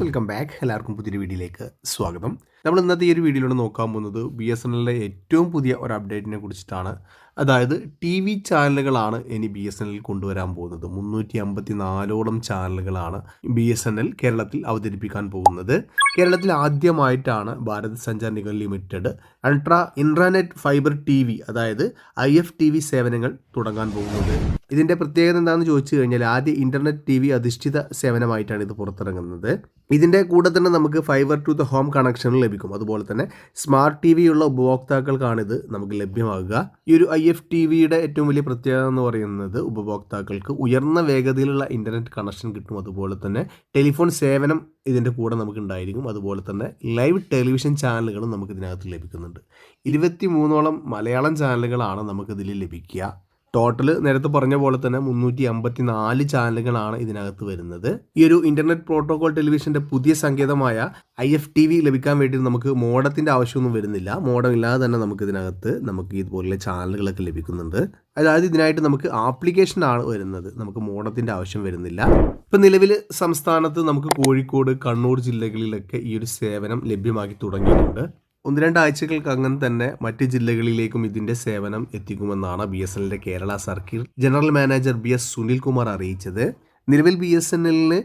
Welcome back എല്ലാവർക്കും പുതിയൊരു വീഡിയോയിലേക്ക് സ്വാഗതം. നമ്മൾ ഇന്നത്തെ ഈ ഒരു വീഡിയോയിലൂടെ നോക്കാൻ പോകുന്നത് ബി എസ് എൻ എല്ലിലെ ഏറ്റവും പുതിയ ഒരു അപ്ഡേറ്റിനെ കുറിച്ചിട്ടാണ്. അതായത് ടി വി ചാനലുകളാണ് ഇനി ബി എസ് എൻ എൽ കൊണ്ടുവരാൻ പോകുന്നത്. മുന്നൂറ്റി അമ്പത്തി നാലോളം ചാനലുകളാണ് ബി എസ് എൻ എൽ കേരളത്തിൽ അവതരിപ്പിക്കാൻ പോകുന്നത്. കേരളത്തിൽ ആദ്യമായിട്ടാണ് Bharat Sanchar Nigam limited ultra intranet fibre T V അതായത് ഐ എഫ് ടി വി സേവനങ്ങൾ തുടങ്ങാൻ പോകുന്നത്. ഇതിന്റെ പ്രത്യേകത എന്താണെന്ന് ചോദിച്ചു കഴിഞ്ഞാൽ ആദ്യ ഇന്റർനെറ്റ് ടി വി അധിഷ്ഠിത സേവനമായിട്ടാണ് ഇത് പുറത്തിറങ്ങുന്നത്. ഇതിന്റെ കൂടെ തന്നെ നമുക്ക് fibre to the home connection ലഭിക്കും. അതുപോലെ തന്നെ സ്മാർട്ട് ടി വി ഉള്ള ഉപഭോക്താക്കൾക്കാണ് ഇത് നമുക്ക് ലഭ്യമാകുക. ഈ ഒരു ഐ എഫ് ടി വിയുടെ ഏറ്റവും വലിയ പ്രത്യേകത എന്ന് പറയുന്നത് ഉപഭോക്താക്കൾക്ക് ഉയർന്ന വേഗതയിലുള്ള ഇന്റർനെറ്റ് കണക്ഷൻ കിട്ടും. അതുപോലെ തന്നെ ടെലിഫോൺ സേവനം ഇതിന്റെ കൂടെ നമുക്ക് ഉണ്ടായിരിക്കും. അതുപോലെ തന്നെ ലൈവ് ടെലിവിഷൻ ചാനലുകളും നമുക്ക് ഇതിനകത്ത് ലഭിക്കുന്നുണ്ട്. ഇരുപത്തി മൂന്നോളം മലയാളം ചാനലുകളാണ് നമുക്കിതിൽ ലഭിക്കുക. ടോട്ടൽ നേരത്തെ പറഞ്ഞ പോലെ തന്നെ മുന്നൂറ്റി അമ്പത്തി നാല് ചാനലുകളാണ് ഇതിനകത്ത് വരുന്നത്. ഈ ഒരു ഇന്റർനെറ്റ് പ്രോട്ടോകോൾ ടെലിവിഷന്റെ പുതിയ സങ്കേതമായ ഐ എഫ് ടി വി ലഭിക്കാൻ വേണ്ടി നമുക്ക് മോഡത്തിന്റെ ആവശ്യമൊന്നും വരുന്നില്ല. മോഡം ഇല്ലാതെ തന്നെ നമുക്ക് ഇതിനകത്ത് നമുക്ക് ഇതുപോലുള്ള ചാനലുകളൊക്കെ ലഭിക്കുന്നുണ്ട്. അതായത് ഇതിനായിട്ട് നമുക്ക് ആപ്ലിക്കേഷൻ ആണ് വരുന്നത്. നമുക്ക് മോഡത്തിന്റെ ആവശ്യം വരുന്നില്ല. ഇപ്പം നിലവിൽ സംസ്ഥാനത്ത് നമുക്ക് കോഴിക്കോട് കണ്ണൂർ ജില്ലകളിലൊക്കെ ഈ ഒരു സേവനം ലഭ്യമാക്കി തുടങ്ങിയിട്ടുണ്ട്. ഒന്ന് രണ്ടാഴ്ചകൾക്ക് അങ്ങനെ തന്നെ മറ്റ് ജില്ലകളിലേക്കും ഇതിന്റെ സേവനം എത്തിക്കുമെന്നാണ് ബി എസ് എല്ലിന്റെ Kerala circle general manager B S Sunil Kumar അറിയിച്ചത്. നിലവിൽ ബി എസ് എൻ എല്ലിന്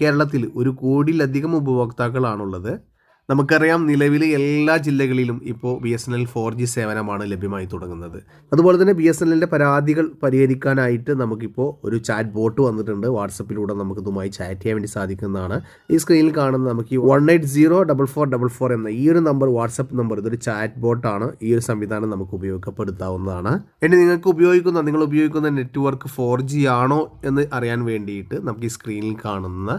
കേരളത്തിൽ ഒരു കോടിയിലധികം ഉപഭോക്താക്കളാണുള്ളത്. നമുക്കറിയാം നിലവിൽ എല്ലാ ജില്ലകളിലും ഇപ്പോൾ B S N L four G സേവനമാണ് ലഭ്യമായി തുടങ്ങുന്നത്. അതുപോലെ തന്നെ ബി എസ് എൻ എല്ലിന്റെ പരാതികൾ പരിഹരിക്കാനായിട്ട് നമുക്കിപ്പോൾ ഒരു ചാറ്റ് ബോട്ട് വന്നിട്ടുണ്ട്. വാട്സപ്പിലൂടെ നമുക്ക് ഇതുമായി ചാറ്റ് ചെയ്യാൻ വേണ്ടി സാധിക്കുന്നതാണ്. ഈ സ്ക്രീനിൽ കാണുന്ന നമുക്ക് ഈ one eight zero double four double four എന്ന ഈ ഒരു നമ്പർ വാട്സപ്പ് നമ്പർ ഇതൊരു ചാറ്റ് ബോട്ടാണ് ഈ ഒരു സംവിധാനം നമുക്ക് ഉപയോഗപ്പെടുത്താവുന്നതാണ്. ഇനി നിങ്ങൾക്ക് ഉപയോഗിക്കുന്ന നിങ്ങൾ ഉപയോഗിക്കുന്ന നെറ്റ്വർക്ക് ഫോർ ജി ആണോ എന്ന് അറിയാൻ വേണ്ടിയിട്ട് നമുക്ക് ഈ സ്ക്രീനിൽ കാണുന്ന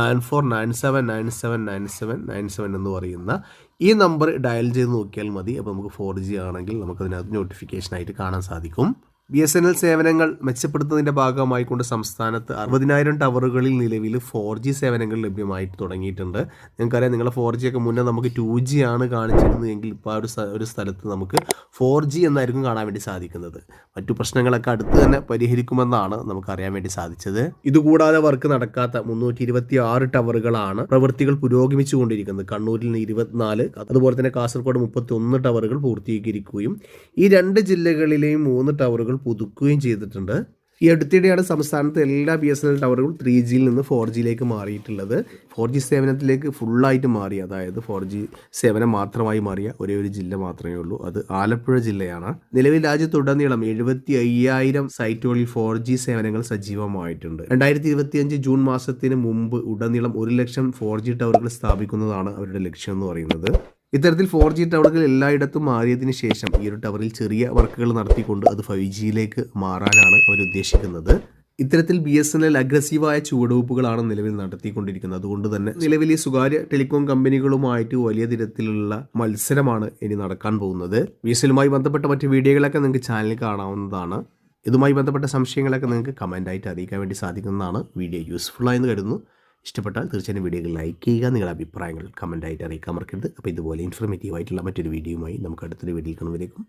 nine four nine seven nine seven nine seven nine seven എന്ന് പറയുന്ന ഈ നമ്പർ ഡയൽ ചെയ്ത് നോക്കിയാൽ മതി. അപ്പോൾ നമുക്ക് ഫോർ ജി ആണെങ്കിൽ നമുക്കതിനകത്ത് നോട്ടിഫിക്കേഷനായിട്ട് കാണാൻ സാധിക്കും. ബി എസ് എൻ എൽ സേവനങ്ങൾ മെച്ചപ്പെടുത്തുന്നതിന്റെ ഭാഗമായിക്കൊണ്ട് സംസ്ഥാനത്ത് അറുപതിനായിരം ടവറുകളിൽ നിലവിൽ ഫോർ ജി സേവനങ്ങൾ ലഭ്യമായിട്ട് തുടങ്ങിയിട്ടുണ്ട്. നിങ്ങൾക്കറിയാം നിങ്ങളുടെ ഫോർ ജി ഒക്കെ മുന്നേ നമുക്ക് ടു ജി ആണ് കാണിച്ചിരുന്നതെങ്കിൽ ഇപ്പോൾ ആ ഒരു ഒരു സ്ഥലത്ത് നമുക്ക് ഫോർ ജി എന്നായിരിക്കും കാണാൻ വേണ്ടി സാധിക്കുന്നത്. മറ്റു പ്രശ്നങ്ങളൊക്കെ അടുത്ത് തന്നെ പരിഹരിക്കുമെന്നാണ് നമുക്ക് അറിയാൻ വേണ്ടി സാധിച്ചത്. ഇതുകൂടാതെ വർക്ക് നടക്കാത്ത മുന്നൂറ്റി ഇരുപത്തി ആറ് ടവറുകളാണ് പ്രവൃത്തികൾ പുരോഗമിച്ചുകൊണ്ടിരിക്കുന്നത്. കണ്ണൂരിൽ നിന്ന് ഇരുപത്തിനാല് അതുപോലെ തന്നെ കാസർഗോഡ് മുപ്പത്തി ഒന്ന് ടവറുകൾ പൂർത്തീകരിക്കുകയും ഈ രണ്ട് ജില്ലകളിലെയും മൂന്ന് ടവറുകൾ പുതുക്കുകയും ചെയ്തിട്ടുണ്ട്. ഈ അടുത്തിടെയാണ് സംസ്ഥാനത്ത് എല്ലാ ബി എസ് എൻ എൽ ടവറുകളും ത്രീ ജിയിൽ നിന്ന് ഫോർ ജിയിലേക്ക് മാറിയിട്ടുള്ളത്. ഫോർ ജി സേവനത്തിലേക്ക് ഫുള്ളായിട്ട് മാറി. അതായത് ഫോർ ജി സേവനം മാത്രമായി മാറിയ ഒരേ ഒരു ജില്ല മാത്രമേ ഉള്ളൂ. അത് ആലപ്പുഴ ജില്ലയാണ്. നിലവിൽ രാജ്യത്തുടനീളം എഴുപത്തി അയ്യായിരം സൈറ്റുകളിൽ ഫോർ ജി സേവനങ്ങൾ സജീവമായിട്ടുണ്ട്. രണ്ടായിരത്തി ഇരുപത്തിയഞ്ച് ജൂൺ മാസത്തിന് മുമ്പ് ഉടനീളം ഒരു ലക്ഷം ഫോർ ജി ടവറുകൾ സ്ഥാപിക്കുന്നതാണ് അവരുടെ ലക്ഷ്യം എന്ന് പറയുന്നത്. ഇത്തരത്തിൽ ഫോർ ജി ടവറുകൾ എല്ലായിടത്തും മാറിയതിന് ശേഷം ഈ ഒരു ടവറിൽ ചെറിയ വർക്കുകൾ നടത്തിക്കൊണ്ട് അത് ഫൈവ് ജിയിലേക്ക് മാറാനാണ് അവർ ഉദ്ദേശിക്കുന്നത്. ഇത്തരത്തിൽ ബി എസ് എൻ എൽ അഗ്രസീവായ ചുവടുവയ്പ്പുകളാണ് നിലവിൽ നടത്തിക്കൊണ്ടിരിക്കുന്നത്. അതുകൊണ്ട് തന്നെ നിലവിലെ സ്വകാര്യ ടെലികോം കമ്പനികളുമായിട്ട് വലിയ തരത്തിലുള്ള മത്സരമാണ് ഇനി നടക്കാൻ പോകുന്നത്. ബി എസ് എല്ലുമായി ബന്ധപ്പെട്ട മറ്റ് വീഡിയോകളൊക്കെ നിങ്ങൾക്ക് ചാനലിൽ കാണാവുന്നതാണ്. ഇതുമായി ബന്ധപ്പെട്ട സംശയങ്ങളൊക്കെ നിങ്ങൾക്ക് കമന്റായിട്ട് അറിയിക്കാൻ വേണ്ടി സാധിക്കുന്നതാണ്. വീഡിയോ യൂസ്ഫുള്ളായെന്ന് കരുതുന്നു. ഇഷ്ടപ്പെട്ടാൽ തീർച്ചയായും വീഡിയോകൾ ലൈക്ക് ചെയ്യുക. നിങ്ങളുടെ അഭിപ്രായങ്ങൾ കമന്റായിട്ട് അറിയിക്കാൻ മറക്കരുത്. അപ്പോൾ ഇതുപോലെ ഇൻഫർമേറ്റീവ് ആയിട്ടുള്ള മറ്റൊരു വീഡിയോയുമായി നമുക്ക് അടുത്തൊരു വീഡിയോ കാണുമ്പോഴേക്കും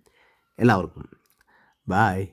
എല്ലാവർക്കും ബായ്